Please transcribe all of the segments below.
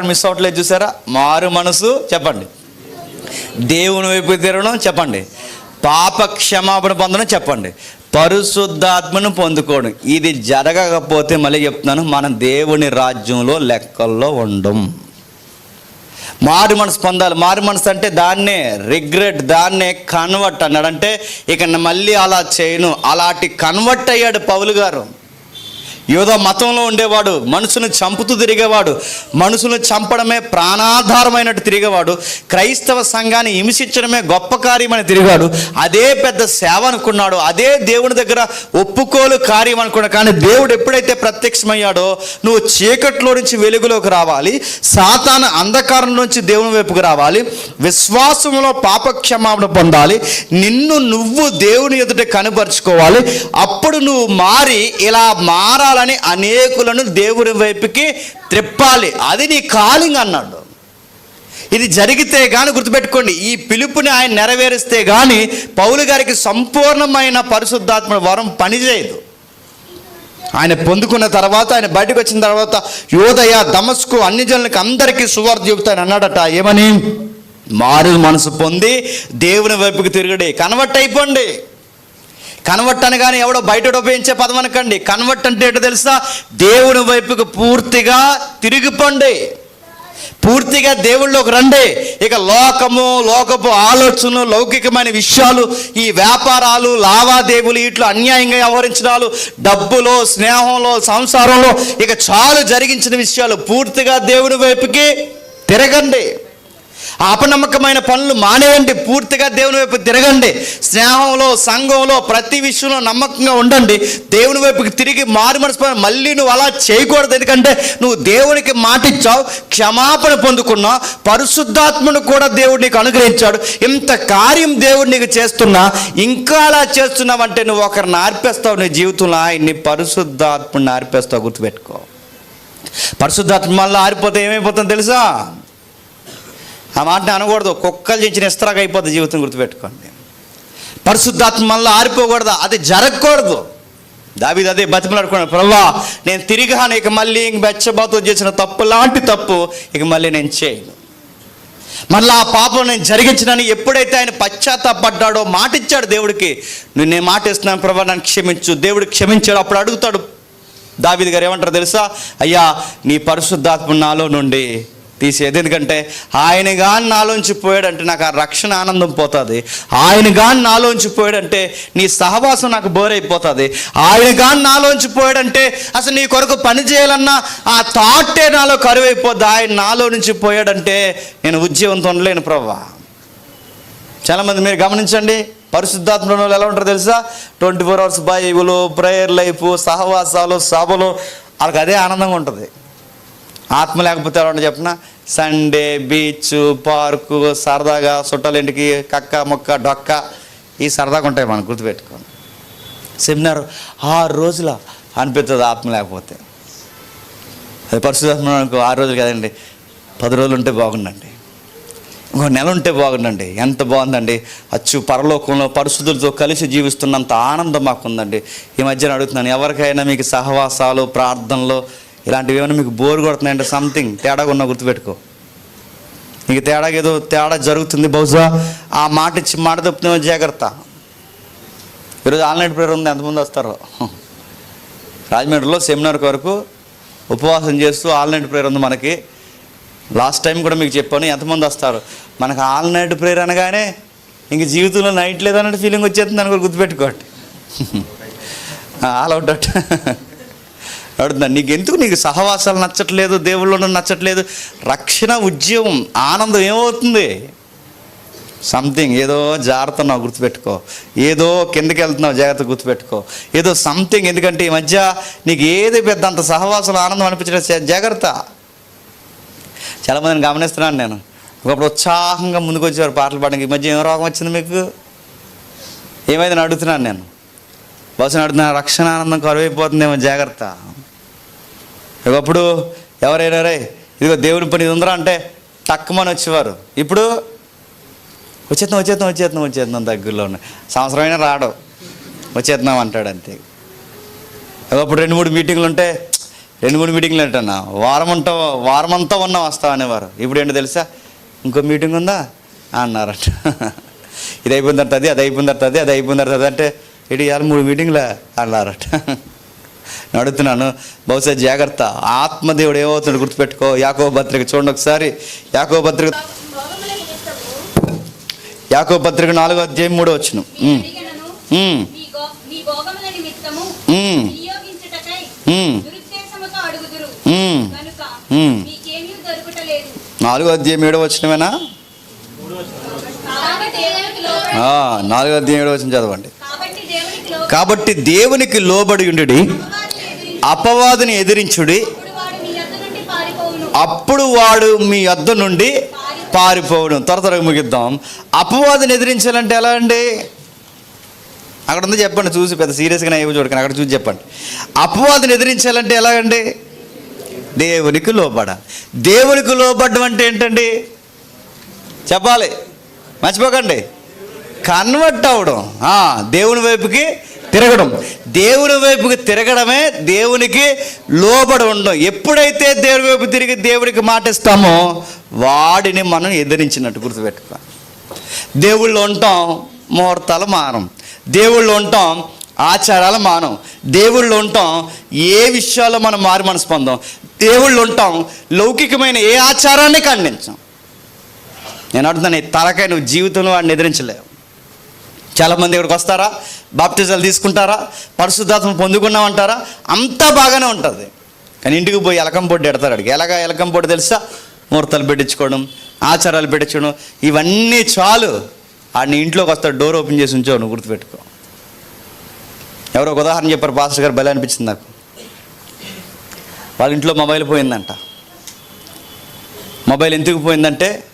Miss అవ్వట్లేదు చూసారా? మారు మనసు చెప్పండి. దేవుని వైపు తిరగడం చెప్పండి. పాప క్షమాపణ పొందడం చెప్పండి. పరిశుద్ధాత్మను పొందుకోవడం. ఇది జరగకపోతే మళ్ళీ చెప్తున్నాను మనం దేవుని రాజ్యంలో లెక్కల్లో ఉండం. మారు మనసు పొందాలి. మారు మనసు అంటే దాన్నే రిగ్రెట్ దాన్నే కన్వర్ట్ అన్నాడు. అంటే ఇక మళ్ళీ అలా చేయను. అలాంటి కన్వర్ట్ అయ్యాడు పౌలు గారు. యోధ మతంలో ఉండేవాడు మనుషుని చంపుతూ తిరిగేవాడు మనుషులను చంపడమే ప్రాణాధారమైనట్టు తిరిగేవాడు క్రైస్తవ సంఘాన్ని హింసించడమే గొప్ప కార్యమని తిరిగాడు అదే పెద్ద సేవ అనుకున్నాడు అదే దేవుని దగ్గర ఒప్పుకోలు కార్యం అనుకున్నాడు కానీ దేవుడు ఎప్పుడైతే ప్రత్యక్షమయ్యాడో నువ్వు చీకట్లో నుంచి వెలుగులోకి రావాలి సాతాన అంధకారం నుంచి దేవుని వైపుకు రావాలి విశ్వాసంలో పాపక్షమాపణ పొందాలి నిన్ను నువ్వు దేవుని ఎదుట కనుపరుచుకోవాలి అప్పుడు నువ్వు మారి ఇలా మారాలని అనేకులను దేవుని వైపుకి త్రిప్పాలి. అది నీ కాలింగ్ అన్నాడు. ఇది జరిగితే కానీ గుర్తుపెట్టుకోండి ఈ పిలుపుని ఆయన నెరవేరిస్తే కానీ పౌలు గారికి సంపూర్ణమైన పరిశుద్ధాత్మ వరం పనిచేయదు. ఆయన పొందుకున్న తర్వాత ఆయన బయటకు వచ్చిన తర్వాత యోదయ దమస్కు అన్ని జనులకు అందరికీ సువార్త చెబుతాను అన్నాడట. ఏమని? మారు మనసు పొంది దేవుని వైపుకి తిరగడి కన్వర్ట్ అయిపోండి. కన్వర్ట్ అనగానే ఎవడో బయట ఉపయోగించే పదం అనకండి. కన్వర్ట్ అంటే ఏంటో తెలుసా? దేవుని వైపుకు పూర్తిగా తిరిగిపోండి. పూర్తిగా దేవుళ్ళలోకి రండి. ఇక లోకము లోకపు ఆలోచనలు లౌకికమైన విషయాలు ఈ వ్యాపారాలు లావాదేవీలు ఇట్లా అన్యాయంగా వ్యవహరించడాలు డబ్బులో స్నేహంలో సంసారంలో ఇక చాలు జరిగించిన విషయాలు పూర్తిగా దేవుని వైపుకి తిరగండి. అపనమ్మకమైన పనులు మానేయండి. పూర్తిగా దేవుని వైపు తిరగండి. స్నేహంలో సంఘంలో ప్రతి విషయంలో నమ్మకంగా ఉండండి. దేవుని వైపుకి తిరిగి మారు మనసు మళ్ళీ నువ్వు అలా చేయకూడదు. ఎందుకంటే నువ్వు దేవునికి మాటిచ్చావు క్షమాపణ పొందుకున్నావు పరిశుద్ధాత్మను కూడా దేవుడు నీకు అనుగ్రహించాడు. ఇంత కార్యం దేవుడు నీకు చేస్తున్నా ఇంకా అలా చేస్తున్నావంటే నువ్వు ఒకరిని ఆర్పేస్తావు నీ జీవితంలో ఆయన్ని పరిశుద్ధాత్మని ఆర్పేస్తావు గుర్తుపెట్టుకో. పరిశుద్ధాత్మ మళ్ళీ ఆరిపోతే ఏమైపోతుందో తెలుసా? ఆ మాటని అనకూడదు. కుక్కలు చేసిన ఇస్తరాగా అయిపోద్ది జీవితం గుర్తుపెట్టుకోండి. పరిశుద్ధాత్మ మళ్ళీ ఆరిపోకూడదు? అది జరగకూడదు. దావిది అదే బతిమలాడుకున్నాడు. ప్రభా నేను తిరిగాను ఇక మళ్ళీ ఇంక బెచ్చబాతో చేసిన తప్పు లాంటి తప్పు ఇక మళ్ళీ నేను చేయను. మళ్ళీ ఆ పాపం నేను జరిగించినని ఎప్పుడైతే ఆయన పశ్చాత్తాపడ్డాడో మాట ఇచ్చాడు దేవుడికి. నువ్వు నేను మాట ఇస్తున్నాను ప్రభా నన్ను క్షమించు. దేవుడు క్షమించాడు. అప్పుడు అడుగుతాడు. దావిది గారు ఏమంటారు తెలుసా? అయ్యా నీ పరిశుద్ధాత్మ నాలో నుండి తీసేది. ఎందుకంటే ఆయన కానీ నాలోంచి పోయాడంటే నాకు ఆ రక్షణ ఆనందం పోతుంది. ఆయన కానీ నాలోంచి పోయాడంటే నీ సహవాసం నాకు బోరైపోతుంది. ఆయన కానీ నాలోంచి పోయాడంటే అసలు నీ కొరకు పని చేయాలన్నా ఆ థాటే నాలో కరువైపోద్ది. ఆయన నాలో నుంచి పోయాడంటే నేను ఉద్యోగంతో ఉండలేను ప్రభా చాలామంది మీరు గమనించండి పరిశుద్ధాత్మ ఎలా ఉంటారో తెలుసా? Twenty four hours Bible prayer life సహవాసాలు సభలు వాళ్ళకి అదే ఆనందంగా ఉంటుంది. ఆత్మ లేకపోతే ఎలా ఉంటుంది చెప్పిన? సండే బీచ్ పార్కు సరదాగా చుట్టాలింటికి కక్క మొక్క డొక్క ఈ సరదాగా ఉంటాయి మనం గుర్తుపెట్టుకోండి. సెమినార్ ఆరు రోజుల అనిపిస్తుంది ఆత్మ లేకపోతే. అది పరిశుద్ధాత్మ అనుకో ఆరు రోజులు కదండి. పది రోజులు ఉంటే బాగుండండి. ఇంకో నెల ఉంటే బాగుండండి. ఎంత బాగుందండి. అచ్చు పరలోకంలో పరిశుద్ధులతో కలిసి జీవిస్తున్నంత ఆనందం మాకుందండి. ఈ మధ్యన అడుగుతున్నాను ఎవరికైనా మీకు సహవాసాలు ప్రార్థనలు ఇలాంటివి ఏమైనా మీకు బోర్ కొడుతున్నాయంటే సంథింగ్ తేడాగా ఉన్నా గుర్తుపెట్టుకో. నీకు తేడా ఏదో తేడా జరుగుతుంది బహుశా ఆ మాట ఇచ్చి మాట తప్పుతున్నామో జాగ్రత్త. ఈరోజు ఆన్లైన్ ప్రేయర్ ఉంది ఎంతమంది వస్తారో. రాజమండ్రిలో సెమినార్ వరకు ఉపవాసం చేస్తూ ఆన్లైన్ ప్రేయర్ ఉంది మనకి. లాస్ట్ టైం కూడా మీకు చెప్పాను ఎంతమంది వస్తారు? మనకు ఆల్ నైట్ ప్రేయర్ అనగానే ఇంక జీవితంలో నైట్ లేదన్నట్టు ఫీలింగ్ వచ్చేస్తుంది అని కూడా గుర్తుపెట్టుకోండి. All out out. అడుగుతున్నాను నీకు ఎందుకు నీకు సహవాసాలు నచ్చట్లేదు దేవుళ్ళు నచ్చట్లేదు. రక్షణ ఉద్యమం ఆనందం ఏమవుతుంది? సంథింగ్ ఏదో జాగ్రత్తన్నావు గుర్తుపెట్టుకో. ఏదో కిందకి వెళ్తున్నావు జాగ్రత్త గుర్తుపెట్టుకో. ఏదో సంథింగ్ ఎందుకంటే ఈ మధ్య నీకు ఏది పెద్ద అంత సహవాసం ఆనందం అనిపించడం జాగ్రత్త. చాలామందిని గమనిస్తున్నాను నేను. ఒకప్పుడు ఉత్సాహంగా ముందుకు వచ్చేవారు పాటలు పాడడానికి. ఈ మధ్య ఏం రోగం వచ్చింది మీకు? ఏమైందని అడుగుతున్నాను నేను. బస్సును అడుగుతున్నాను రక్షణ ఆనందం కరువైపోతుందేమో జాగ్రత్త. ఒకప్పుడు ఎవరైనా రే ఇదిగో దేవుని పని ఉందరా అంటే తక్కువని వచ్చేవారు. ఇప్పుడు వచ్చేద్దాం వచ్చేద్దాం వచ్చేద్దాం వచ్చేద్దాం దగ్గరలో ఉన్న సంవత్సరమైనా రాడు. వచ్చేద్దాం అంటాడు అంతే. ఒకప్పుడు రెండు మూడు మీటింగ్లు ఉంటే రెండు మూడు మీటింగ్లు అంటున్నా వారం ఉంటా వారం అంతా ఉన్నా వస్తావు అనేవారు. ఇప్పుడు ఏంటో తెలుసా? ఇంకో మీటింగ్ ఉందా? అన్నారట. ఇది అయిపోయిన తర్వాత అది అది అయిపోయిన తర్వాత అది అది అయిపోయిన తర్వాత అంటే ఇటు ఇవాళ మూడు మీటింగ్లే అన్నారట. నేను అడుగుతున్నాను బహుశా జాగ్రత్త. ఆత్మదేవుడు ఏమవుతుంది గుర్తుపెట్టుకో. యాకో పత్రిక చూడండి ఒకసారి. యాకో పత్రిక యాకో పత్రిక నాలుగో అధ్యాయం మూడో వచ్చిన నాలుగో అధ్యాయం ఏడో వచ్చినవేనా నాలుగో అధ్యాయం ఏడో వచ్చిన చదవండి. కాబట్టి దేవునికి లోబడి ఉండుడి ఉండి అపవాదిని ఎదిరించుడి. అప్పుడు వాడు మీ యొద్ద నుండి వద్ద నుండి పారిపోవడం త్వర త్వరగా ముగిద్దాం. అపవాదిని ఎదిరించాలంటే ఎలా అండి? అక్కడ ఉంది చెప్పండి చూసి పెద్ద సీరియస్గా ఏమి చూడకండి అక్కడ చూసి చెప్పండి. అపవాదిని ఎదిరించాలంటే ఎలా అండి? దేవునికి లోబడ. దేవునికి లోబడ్డం అంటే ఏంటండి? చెప్పాలి. మర్చిపోకండి. కన్వర్ట్ అవ్వడం. దేవుని వైపుకి తిరగడం. దేవుని వైపుకి తిరగడమే దేవునికి లోబడి ఉండడం. ఎప్పుడైతే దేవుని వైపు తిరిగి దేవునికి మాటిస్తామో వాడిని మనం ఎదిరించినట్టు గుర్తుపెట్టుకో. దేవుళ్ళు ఉంటాం ముహూర్తాలు మానం. దేవుళ్ళు ఉంటాం ఆచారాలు మానం. దేవుళ్ళు ఉంటాం ఏ విషయాల్లో మనం మారు మనసు పొందాం దేవుళ్ళు ఉంటాం లౌకికమైన ఏ ఆచారాన్ని ఖండించాం? నేను అడుగుతాను తలకాయ నువ్వు జీవితంలో వాడిని ఎదిరించలేవు. చాలామంది ఇక్కడికి వస్తారా? బాప్టిజాలు తీసుకుంటారా? పరిశుద్ధాత్మ పొందుకున్నామంటారా? అంతా బాగానే ఉంటుంది. కానీ ఇంటికి పోయి ఎలకం పొడి ఎడతారు అడిగి ఎలాగ ఎలకం పొడి తెలుసా? ముహూర్తాలు పెట్టించుకోవడం ఆచారాలు పెట్టించుకోవడం ఇవన్నీ చాలు. ఆడిని ఇంట్లోకి వస్తాడు డోర్ ఓపెన్ చేసి ఉంచావు నువ్వు గుర్తుపెట్టుకో. ఎవరో ఒక ఉదాహరణ చెప్పారు పాస్టర్ గారు బలి అనిపించింది నాకు. వాళ్ళ ఇంట్లో మొబైల్ పోయిందంట. మొబైల్ ఎందుకు పోయిందంటే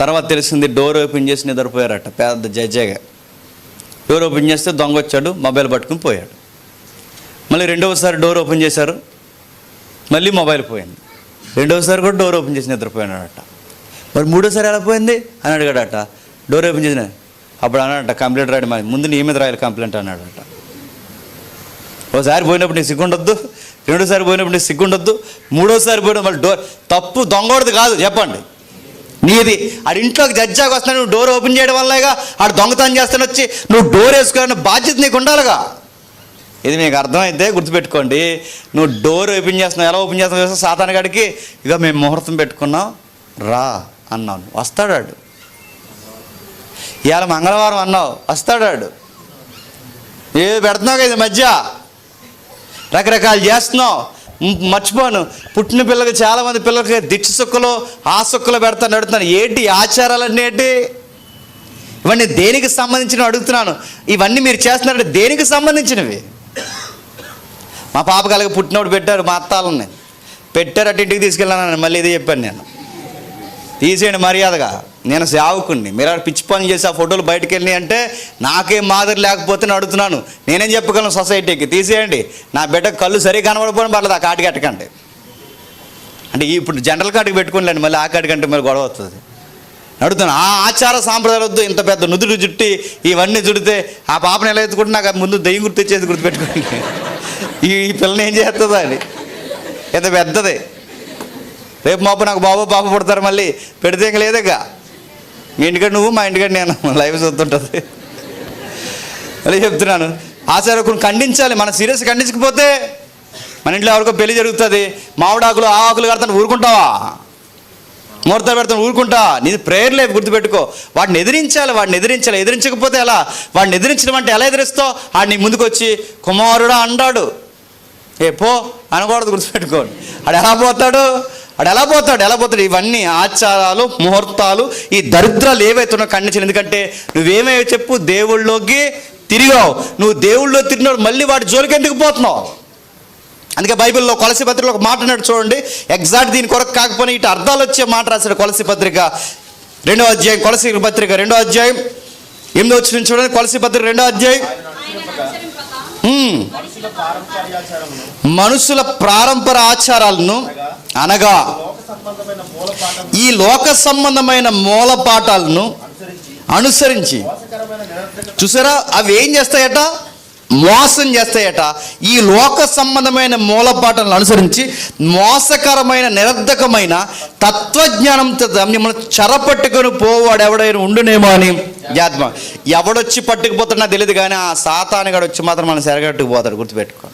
తర్వాత తెలిసింది డోర్ ఓపెన్ చేసి నిద్రపోయారట పెద్ద జడ్జేగా డోర్ ఓపెన్ చేస్తే దొంగ వచ్చాడు మొబైల్ పట్టుకుని పోయాడు. మళ్ళీ రెండవసారి డోర్ ఓపెన్ చేశారు మళ్ళీ మొబైల్ పోయింది. రెండవసారి కూడా డోర్ ఓపెన్ చేసి నిద్రపోయినాడట. మరి మూడోసారి ఎలా పోయింది? అని అడిగాడట. డోర్ ఓపెన్ చేసిన అప్పుడు అన్నాడట కంప్లైంట్ రాయడం మరి ముందు నీ మీద రాయాలి కంప్లైంట్ అన్నాడట. ఒకసారి పోయినప్పుడు నీకు సిగ్గుండొద్దు రెండోసారి పోయినప్పుడు నీకు సిగ్గుండొద్దు మూడోసారి పోయిన మళ్ళీ డోర్ తప్పు దొంగోడది కాదు చెప్పండి. నీది. ఆడి ఇంట్లోకి జడ్జాకి వస్తున్నా నువ్వు డోర్ ఓపెన్ చేయడం వల్లగా ఆడు దొంగతనం చేస్తాను వచ్చి నువ్వు డోర్ వేసుకోవాలన్న బాధ్యత నీకు ఉండాలిగా. ఇది మీకు అర్థమైతే గుర్తుపెట్టుకోండి. నువ్వు డోర్ ఓపెన్ చేస్తున్నావు ఎలా ఓపెన్ చేస్తున్నావు చూస్తే సాతాన గడికి ఇక మేము ముహూర్తం పెట్టుకున్నాం రా అన్నాను. వస్తాడాడు ఇవాళ మంగళవారం అన్నావు వస్తాడాడు ఏ పెడుతున్నావు కదా ఈ మధ్య? రకరకాలు చేస్తున్నావు. మర్చిపోను. పుట్టిన పిల్లలకి చాలామంది పిల్లలకి దిక్ష సుక్కలో ఆ సుక్కలో పెడతాను అడుగుతున్నాను ఏంటి ఆచారాలన్నీ ఏంటి? ఇవన్నీ దేనికి సంబంధించినవి అడుగుతున్నాను. ఇవన్నీ మీరు చేస్తున్నారంటే దేనికి సంబంధించినవి? మా పాప కలిగి పుట్టినప్పుడు పెట్టారు మా అత్తాలని. పెట్టారు అటు ఇంటికి తీసుకెళ్ళాను మళ్ళీ ఇది చెప్పాను నేను. తీసేయండి మర్యాదగా. నేను సేవకుణ్ణి. మీరు అక్కడ పిచ్చి పని చేసి ఆ ఫోటోలు బయటకు వెళ్ళి అంటే నాకేం మాదిరి లేకపోతే అడుగుతున్నాను. నేనేం చెప్పగలను సొసైటీకి? తీసేయండి. నా బిడ్డ కళ్ళు సరిగా కనబడిపోయిన పర్లేదు ఆ కాటికి కట్టకండి అంటే ఇప్పుడు జనరల్ కాటికి పెట్టుకోండి మళ్ళీ ఆ కాటికి అంటే మళ్ళీ గొడవ వస్తుంది. అడుగుతాను ఆ ఆచార సాంప్రదాయాలు వద్దు ఇంత పెద్ద నుదుడు జుట్టి ఇవన్నీ చుడితే ఆ పాపను ఎలా ఎత్తుకుంటే నాకు ముందు దెయ్యం గుర్తు తెచ్చేది గుర్తుపెట్టుకోండి. ఈ ఈ పిల్లని ఏం చేస్తుందా అని ఇంత పెద్దది. రేపు మాపు నాకు బాబు పాప పుడతారు మళ్ళీ. పెడితే ఇంక లేదగా. మీ ఇంటికాడ నువ్వు మా ఇంటికాడ నేను. లైఫ్ చూస్తుంటుంది. అదే చెప్తున్నాను. ఆచారకుని ఖండించాలి. మన సీరియస్ ఖండించకపోతే మన ఇంట్లో ఎవరికో పెళ్ళి జరుగుతుంది. మామిడాకులు ఆ ఆకులు కడతాను ఊరుకుంటావా? ముహూర్తాలు పెడతాను ఊరుకుంటా. నీది ప్రేయర్ లైఫ్ గుర్తుపెట్టుకో. వాడిని ఎదిరించాలి వాడిని ఎదిరించాలి. ఎదిరించకపోతే ఎలా? వాడిని ఎదిరించడం అంటే ఎలా ఎదిరిస్తావు? ఆడిని ముందుకు వచ్చి కుమారుడా అంటాడు. ఏ పో అనకూడదు గుర్తుపెట్టుకోండి. వాడు ఎలా పోతాడు? వాడు ఎలా పోతాడు? ఎలా పోతాడు? ఇవన్నీ ఆచారాలు ముహూర్తాలు ఈ దరిద్రాలు ఏవైతున్నావు ఖండించాలి ఎందుకంటే నువ్వేమేవో చెప్పు? దేవుళ్ళలోకి తిరిగావు. నువ్వు దేవుళ్ళో తిరిగినాడు మళ్ళీ వాడి జోలికి ఎందుకు పోతున్నావు? అందుకే బైబిల్లో కొలసి పత్రికలో ఒక మాట అన్నాడు చూడండి. ఎగ్జాక్ట్ దీని కొరకు కాకపోయినా ఇటు అర్థాలు వచ్చే మాట రాశాడు కొలసి పత్రిక. రెండో అధ్యాయం కొలసి పత్రిక రెండో అధ్యాయం. ఎనిమిదో వచ్చిన చూడండి కొలసి పత్రిక రెండో అధ్యాయం. మనుషుల ప్రారంపర ఆచారాలను అనగా ఈ లోక సంబంధమైన మూలపాఠాలను అనుసరించి అనుసరించి చూసారా? అవి ఏం చేస్తాయట? మోసం చేస్తాయట. ఈ లోక సంబంధమైన మూలపాఠాలను అనుసరించి మోసకరమైన నిరర్ధకమైన తత్వజ్ఞానంతో మిమ్మల్ని చెరపట్టుకొని పోవాడు ఎవడైనా ఉండునేమో అని జాత్మ. ఎవడొచ్చి పట్టుకుపోతున్నా తెలియదు కానీ ఆ సాతానిగాడు వచ్చి మాత్రం మనం సెరగట్టుకుపోతాడు గుర్తుపెట్టుకో.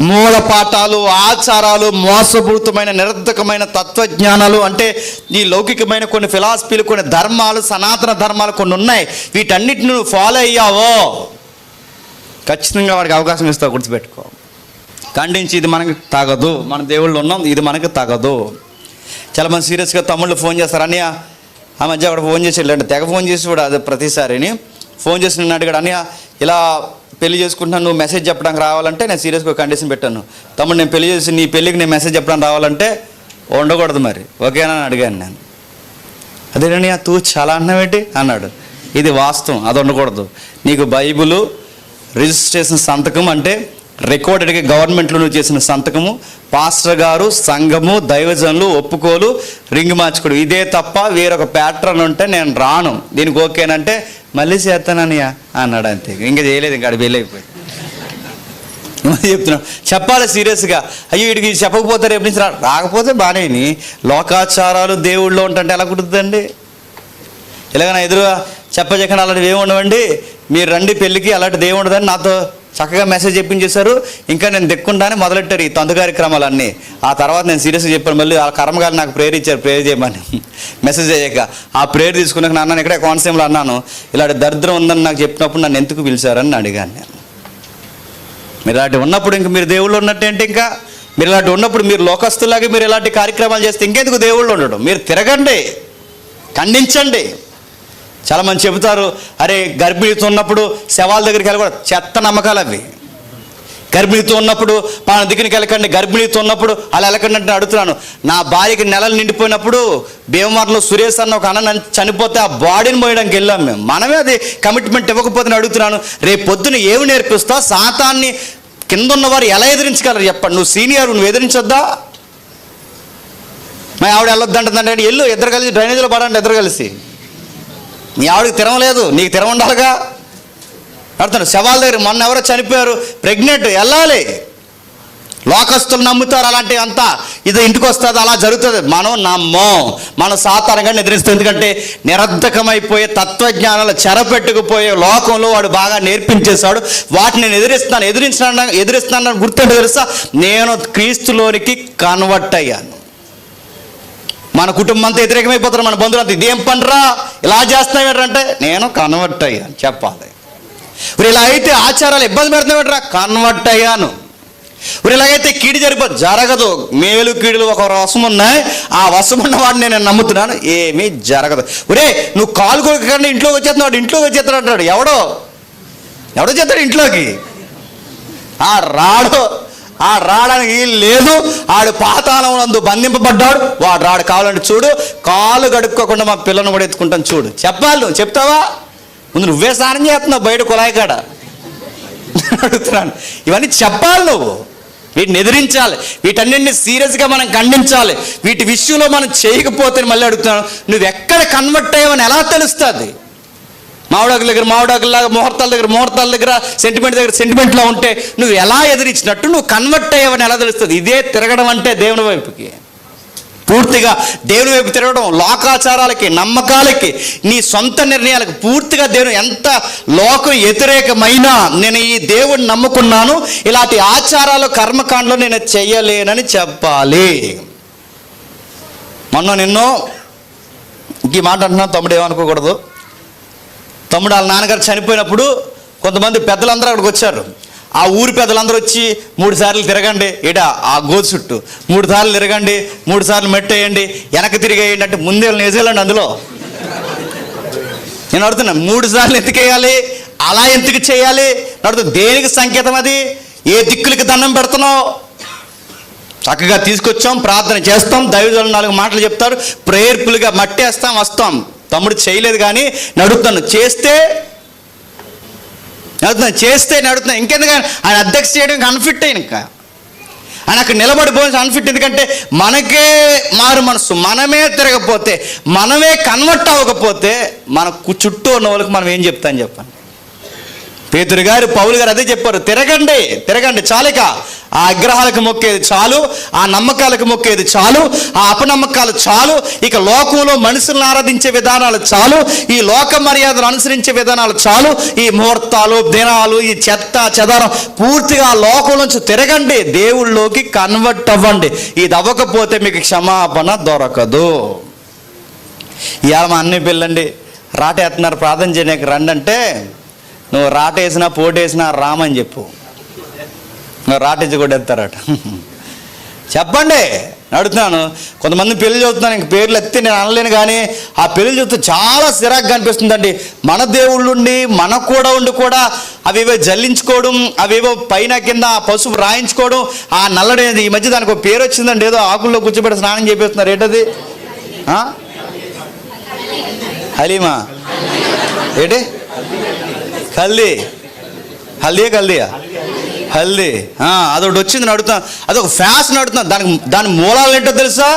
మూలపాఠాలు ఆచారాలు మోసపూరితమైన నిరర్ధకమైన తత్వజ్ఞానాలు అంటే ఈ లౌకికమైన కొన్ని ఫిలాసఫీలు కొన్ని ధర్మాలు సనాతన ధర్మాలు కొన్ని ఉన్నాయి. వీటన్నిటిని నువ్వు ఫాలో అయ్యావో? ఖచ్చితంగా వాడికి అవకాశం ఇస్తావు గుర్తుపెట్టుకో. ఖండించి ఇది మనకి తగదు. మన దేవుళ్ళు ఉన్నాం ఇది మనకి తగదు. చాలా మంది సీరియస్గా తమ్ముళ్ళు ఫోన్ చేస్తారు అన్నయ్య ఆ మధ్య అక్కడ ఫోన్ చేసి వెళ్ళండి? తెగ ఫోన్ చేసి కూడా అది ప్రతిసారిని ఫోన్ చేసి నిన్ను అడిగాడు అన్నయ్య ఇలా పెళ్ళి చేసుకుంటున్నాను నువ్వు మెసేజ్ చెప్పడానికి రావాలంటే నేను సీరియస్గా కండిషన్ పెట్టాను. తమ్ముడు నేను పెళ్ళి చేసి నీ పెళ్ళికి నేను మెసేజ్ చెప్పడానికి రావాలంటే ఉండకూడదు మరి. ఓకేనా? అని అడిగాను నేను. అదేనని తూ చాలా అన్నమేంటి అన్నాడు. ఇది వాస్తవం అది ఉండకూడదు. నీకు బైబిలు రిజిస్ట్రేషన్ సంతకం అంటే రికార్డెడ్గా గవర్నమెంట్లో చేసిన సంతకము. పాస్టర్ గారు సంఘము దైవజనులు ఒప్పుకోలు రింగ్ మార్చుకోడు. ఇదే తప్ప వేరొక ప్యాటర్న్ ఉంటే నేను రాను. దీనికి ఓకేనంటే మళ్ళీ చేస్తాననియా అన్నాడు అంతే. ఇంకా చేయలేదు ఇంకా వెళ్ళైపోయింది. అయిపోయి చెప్తున్నాను చెప్పాలి సీరియస్గా. అయ్యో వీడికి చెప్పకపోతే రేపు నుంచి రా రాకపోతే బాగానే లోకాచారాలు దేవుళ్ళో ఉంటుంటే ఎలా కుదురుతుందండి? ఎలాగైనా ఎదురుగా చెప్పజెక్కడం అలాంటివి ఏమి ఉండవండి? మీరు రండి పెళ్ళికి అలాంటి దేవుడు ఉండదని నాతో చక్కగా మెసేజ్ చెప్పించేశారు. ఇంకా నేను దిక్కుండానే మొదలెట్టారు ఈ తొంత కార్యక్రమాలన్నీ ఆ తర్వాత నేను సీరియస్గా చెప్పాను మళ్ళీ ఆ కర్మగారు నాకు ప్రేయర్ ఇచ్చారు ప్రేయర్ చేయమని. మెసేజ్ అయ్యాక ఆ ప్రేయర్ తీసుకున్నాక నాన్న ఇక్కడే కోనసీమలో అన్నాను ఇలాంటి దరిద్రం ఉందని నాకు చెప్పినప్పుడు నన్ను ఎందుకు పిలిచారని అడిగాను నేను. మీరు ఇలాంటి ఉన్నప్పుడు ఇంక మీరు దేవుళ్ళు ఉన్నట్టేంటి ఇంకా మీరు ఇలాంటి ఉన్నప్పుడు మీరు లోకస్తులాగా మీరు ఇలాంటి కార్యక్రమాలు చేస్తే ఇంకెందుకు దేవుళ్ళు ఉండడం? మీరు తిరగండి ఖండించండి. చాలా మంది చెబుతారు అరే గర్భిణితో ఉన్నప్పుడు శవాల దగ్గరికి వెళ్ళకూడదు. చెత్త నమ్మకాలు అవి. గర్భిణితో ఉన్నప్పుడు మన దగ్గరికి వెళ్ళకండి గర్భిణితో ఉన్నప్పుడు అలా వెళ్ళకండి అంటే అడుగుతున్నాను. నా భార్యకి నెలలు నిండిపోయినప్పుడు భీమవరంలో సురేష్ అన్న ఒక అన్న చనిపోతే ఆ బాడీని మోయడానికి వెళ్ళాం మేము. మనమే అది కమిట్మెంట్ ఇవ్వకపోతే అడుగుతున్నాను రేపు పొద్దున ఏమి నేర్పిస్తా? సాతాన్ని కింద ఉన్నవారు ఎలా ఎదిరించగలరు చెప్పండి? నువ్వు సీనియర్ నువ్వు ఎదిరించొద్దా? మా ఆవిడ వెళ్ళొద్దంటుందంటే వెళ్ళు ఇద్దరు కలిసి డ్రైనేజీలో పడండి ఇద్దరు కలిసి. మీ ఆవిడకి తిరగలేదు నీకు తిరగ ఉండాలిగా అర్థం. శవాల దగ్గర మొన్న ఎవరో చనిపోయారు ప్రెగ్నెంట్ వెళ్ళాలి. లోకస్తులు నమ్ముతారు అలాంటివి అంతా ఇది ఇంటికి వస్తుంది అలా జరుగుతుంది. మనం నమ్మం. మనం సాధారణంగా నిద్రిస్తుంది ఎందుకంటే నిరర్ధకమైపోయే తత్వజ్ఞానాలు చెరపెట్టుకుపోయే లోకంలో వాడు బాగా నేర్పించేశాడు. వాటిని నేను ఎదిరిస్తున్నాను ఎదిరించిన ఎదిరిస్తున్నాను గుర్తుంటే తెలుసా? నేను క్రీస్తులోనికి కన్వర్ట్ అయ్యాను. మన కుటుంబం అంతా వ్యతిరేకమైపోతారు మన బంధువులు అంతా. ఇదేం పనిరా? ఇలా చేస్తున్నావేంటంటే నేను కన్వర్ట్ అయ్యాను చెప్పాలి. ఇప్పుడు ఇలా అయితే ఆచారాలు ఇబ్బంది పెడుతున్నావేంట్రా? కన్వర్ట్ అయ్యాను. ఇప్పుడు ఇలాగైతే కీడి జరిపోదు జరగదు. మేలు కీడులు ఒక వసం ఉన్నాయి. ఆ వసం ఉన్నవాడిని నేను నమ్ముతున్నాను. ఏమీ జరగదు. ఒరే నువ్వు కాలు కొడుకుండా ఇంట్లోకి వచ్చేస్తున్నా వాడు ఇంట్లోకి వచ్చేస్తాడు అంటాడు. ఎవడో? ఎవడో చేస్తాడు ఇంట్లోకి? ఆ రాడో. ఆ రావడానికి లేదు. ఆడు పాతాళం నందు బంధింపబడ్డాడు. వాడు రాడు కావాలంటే చూడు. కాలు గడుక్కోకుండా మా పిల్లను కూడా ఎత్తుకుంటాను చూడు. చెప్పాలి నువ్వు. చెప్తావా? ముందు నువ్వే స్నానం చేస్తున్నావు బయట కుళాయి కాడ అడుగుతున్నాను. ఇవన్నీ చెప్పాలి నువ్వు. వీటిని ఎదిరించాలి. వీటన్నింటిని సీరియస్గా మనం ఖండించాలి. వీటి విషయంలో మనం చేయకపోతే మళ్ళీ అడుగుతున్నాను. నువ్వు ఎక్కడ కన్వర్ట్ అయ్యావని ఎలా తెలుస్తుంది? మామిడాకుల దగ్గర మామిడాకులాగా ముహూర్తాల దగ్గర ముహూర్తాల దగ్గర సెంటిమెంట్ దగ్గర సెంటిమెంట్లో ఉంటే నువ్వు ఎలా ఎదిరించినట్టు నువ్వు కన్వర్ట్ అయ్యావని ఎలా తెలుస్తుంది? ఇదే తిరగడం అంటే దేవుని వైపుకి. పూర్తిగా దేవుని వైపు తిరగడం లోకాచారాలకి నమ్మకాలకి నీ సొంత నిర్ణయాలకు పూర్తిగా దేవుని ఎంత లోకం వ్యతిరేకమైనా నేను ఈ దేవుడిని నమ్ముకున్నాను ఇలాంటి ఆచారాలు కర్మకాండలు నేను చెయ్యలేనని చెప్పాలి. మొన్న నిన్నో ఈ మాట అంటున్నా తమ్ముడు ఏమనుకోకూడదు. తమ్ముడు వాళ్ళ నాన్నగారు చనిపోయినప్పుడు కొంతమంది పెద్దలందరూ అక్కడికి వచ్చారు. ఆ ఊరి పెద్దలందరూ వచ్చి మూడు సార్లు తిరగండి. ఇట ఆ గోధు చుట్టూ. మూడు సార్లు తిరగండి మూడు సార్లు మెట్టేయండి వెనక తిరిగేయండి అంటే ముందే నిజాలండి అందులో. నేను అడుగుతున్నా మూడు సార్లు ఎందుకు వేయాలి? అలా ఎందుకు చేయాలి? అడుగుతా దేనికి సంకేతం అది? ఏ దిక్కులకి దండం పెడుతున్నావు? చక్కగా తీసుకొచ్చాం ప్రార్థన చేస్తాం దైవజనులు నాలుగు మాటలు చెప్తారు ప్రేయర్ఫుల్గా మట్టేస్తాం వస్తాం. తమ్ముడు చేయలేదు కానీ నడుపుతాను. చేస్తే నడుపుతాను చేస్తే నడుపుతాను ఇంకెందుకని? ఆయన అధ్యక్ష చేయడానికి అన్ఫిట్ అయిన ఇంకా. ఆయన అక్కడ నిలబడిపోయి అన్ఫిట్ ఎందుకంటే మనకే మారు మనసు. మనమే తిరగపోతే మనమే కన్వర్ట్ అవ్వకపోతే మన చుట్టూ ఉన్న వాళ్ళకి మనం ఏం చెప్తాం చెప్పండి? పేతురు గారు పౌలు గారు అదే చెప్పారు. తిరగండి తిరగండి చాలిక. ఆ అగ్రహాలకు మొక్కేది చాలు ఆ నమ్మకాలకు మొక్కేది చాలు ఆ అపనమ్మకాలు చాలు ఇక లోకంలో మనుషులను ఆరాధించే విధానాలు చాలు ఈ లోక మర్యాదలు అనుసరించే విధానాలు చాలు ఈ ముహూర్తాలు దినాలు ఈ చెత్త చెదారం పూర్తిగా ఆ లోకం నుంచి తిరగండి. దేవుళ్ళలోకి కన్వర్ట్ అవ్వండి. ఇది అవ్వకపోతే మీకు క్షమాపణ దొరకదు. ఇవాళ మా అన్నీ పిల్లండి రాటేస్తున్నారు ప్రార్థన చేయడానికి రండి అంటే నువ్వు రాటేసినా పోటేసినా రామని చెప్పు. నువ్వు రాటేసి కూడా ఎత్తారట చెప్పండి. అడుగుతున్నాను. కొంతమంది పెళ్ళి చదువుతున్నాను ఇంక పేర్లు ఎత్తి నేను అనలేను కానీ ఆ పెళ్ళి చూస్తే చాలా సిరాగ్గా అనిపిస్తుందండి. మన దేవుళ్ళు ఉండి మనకు కూడా ఉండి కూడా అవేవో జల్లించుకోవడం అవేవో పైన కింద ఆ పసుపు రాయించుకోవడం ఆ నల్లడి ఈ మధ్య దానికి ఒక పేరు వచ్చిందండి. ఏదో ఆకుల్లో కూర్చోబెట్టి స్నానం చేపిస్తున్నారు. ఏంటది? హలీమా? ఏంటి? హల్దీ. హల్దీ కల్దీయా? హల్దీ. అదొకటి వచ్చింది నడుతున్నా అదొక ఫ్యాషన్ నడుతున్నా దానికి దాని మూలాలు ఏంటో తెలుసా?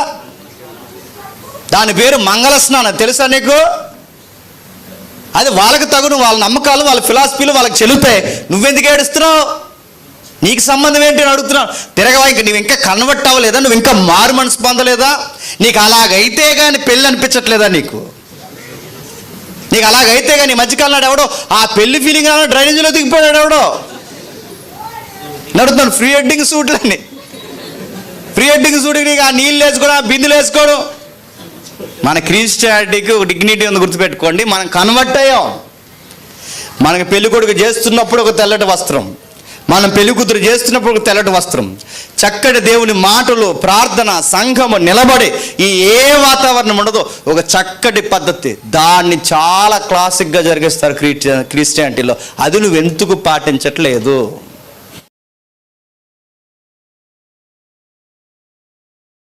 దాని పేరు మంగళ స్నానం తెలుసా నీకు? అది వాళ్ళకి తగును వాళ్ళ నమ్మకాలు వాళ్ళ ఫిలాసఫీలు వాళ్ళకి చెల్లుతాయి. నువ్వెందుకు ఏడుస్తున్నావు? నీకు సంబంధం ఏంటి అని అడుగుతున్నావు. తిరగవా ఇంక నువ్వు ఇంకా కన్వర్ట్ అవ్వలేదా? నువ్వు ఇంకా మారు మనసు పొందలేదా? నీకు అలాగైతే కానీ పెళ్ళి అనిపించట్లేదా నీకు? నీకు అలాగైతే కానీ ఈ మధ్యకాలం నాడు ఎవడో ఆ పెళ్ళి ఫీలింగ్ అన్న డ్రైనేజీలో దిగిపోయాడు ఎవడో. నడుతున్నాడు ఫ్రీ వెడ్డింగ్ సూట్లని ఫ్రీ వెడ్డింగ్ సూట్కి నీకు ఆ నీళ్ళు వేసుకోవడం ఆ బిందులు వేసుకోవడం మన క్రిస్టియానిటీకి ఒక డిగ్నిటీ ఉంది గుర్తుపెట్టుకోండి. మనం కన్వర్ట్ అయ్యాం. మనకి పెళ్ళికొడుకు చేస్తున్నప్పుడు ఒక తెల్లటి వస్త్రం. మనం పెళ్ళి కూతురు చేస్తున్నప్పుడు తెల్లటి వస్త్రం చక్కటి దేవుని మాటలు ప్రార్థన సంఘము నిలబడి ఈ ఏ వాతావరణం ఉండదో ఒక చక్కటి పద్ధతి. దాన్ని చాలా క్లాసిక్గా జరిగిస్తారు క్రిస్టియా క్రిస్టియానిటీలో. అది నువ్వు ఎందుకు పాటించట్లేదు?